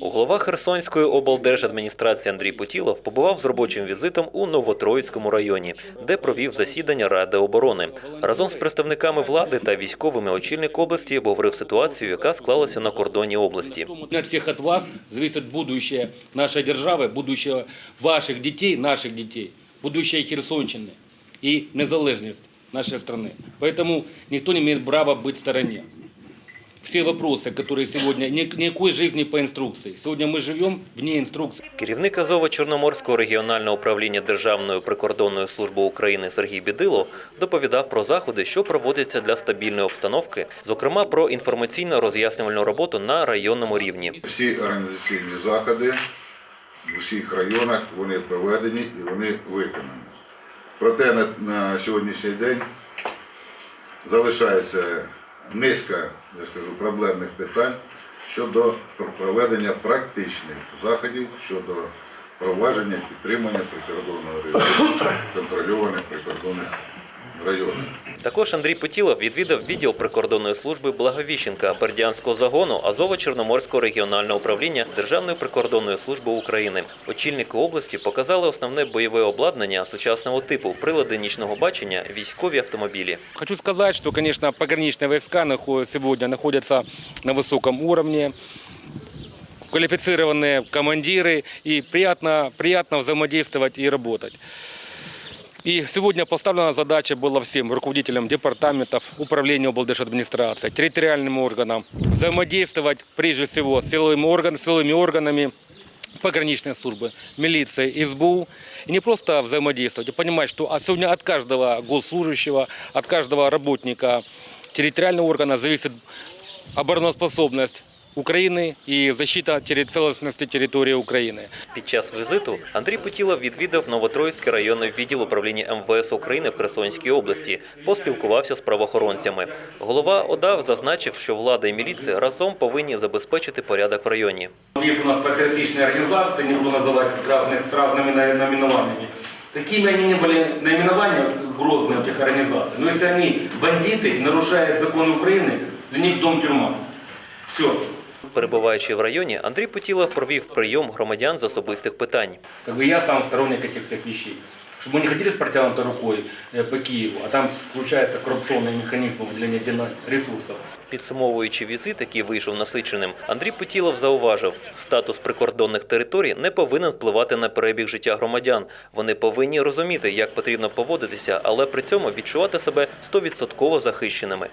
Голова Херсонської облдержадміністрації Андрій Путілов побував з робочим візитом у Новотроїцькому районі, де провів засідання Ради оборони. Разом з представниками влади та військовими очільник області обговорив ситуацію, яка склалася на кордоні області. От всех от вас зависит будущее нашей державы, будущее ваших детей, наших детей, будущее Херсонщины и незалежность нашей страны. Поэтому никто не имеет права быть в стороне. Все вопросы, которые сегодня, ни- никакой жизни по инструкции. Сегодня мы живем вне инструкции. Керівник Азово-Чорноморського регіонального управління Державної прикордонної служби України Сергій Бідило доповідав про заходи, що проводяться для стабільної обстановки, зокрема про інформаційно-роз'яснювальну роботу на районному рівні. Всі організаційні заходи в усіх районах вони проведені і вони виконані. Проте на, на сьогоднішній день залишається низка я скажу, проблемних питань щодо проведення практичних заходів щодо провадження підтримання прикордонного режиму контрольованих прикордонних районів. Також Андрій Путілов відвідав відділ прикордонної служби Благовіщенка Бердянського загону Азово-Чорноморського регіонального управління Державної прикордонної служби України. Очільники області показали основне бойове обладнання сучасного типу, прилади нічного бачення, військові автомобілі. Хочу сказать, что, конечно, пограничные войска нахо- сегодня находятся на высоком уровне, квалифицированные командиры, и приятно, приятно взаимодействовать и работать. И сегодня поставлена задача была всем руководителям департаментов, управления облдержадминистрации, территориальным органам взаимодействовать прежде всего с силовыми, орган, силовыми органами пограничной службы, милиции, СБУ. И не просто взаимодействовать, а понимать, что сегодня от каждого госслужащего, от каждого работника территориального органа зависит обороноспособность Украины и защита терри- целостности территории Украины. Під час візиту Андрій Путілов відвідав Новотроїцький районний відділ управління МВС України в Херсонській області, поспілкувався з правоохоронцями. Голова ОДА зазначив, що влада і міліція разом повинні забезпечити порядок в районі. Есть у нас патриотичные организации, не буду называть разных, с разными на- наименованиями. Какими они ни были наименования грозные этих организаций, но если они бандиты и нарушают законы Украины, для них дом тюрьма. Все. Перебуваючи в районі, Андрій Путілов провів прийом громадян з особистих питань. Как бы я сам сторонник этих всех вещей. Чтобы мы не ходили с протянутой рукой э, по Киеву, а там включается коррупционный механизм выделения дена- ресурсов. Підсумовуючи візит, який вийшов насиченим, Андрій Путілов зауважив, статус прикордонних територій не повинен впливати на перебіг життя громадян. Вони повинні розуміти, як потрібно поводитися, але при цьому відчувати себе стовідсотково захищеними.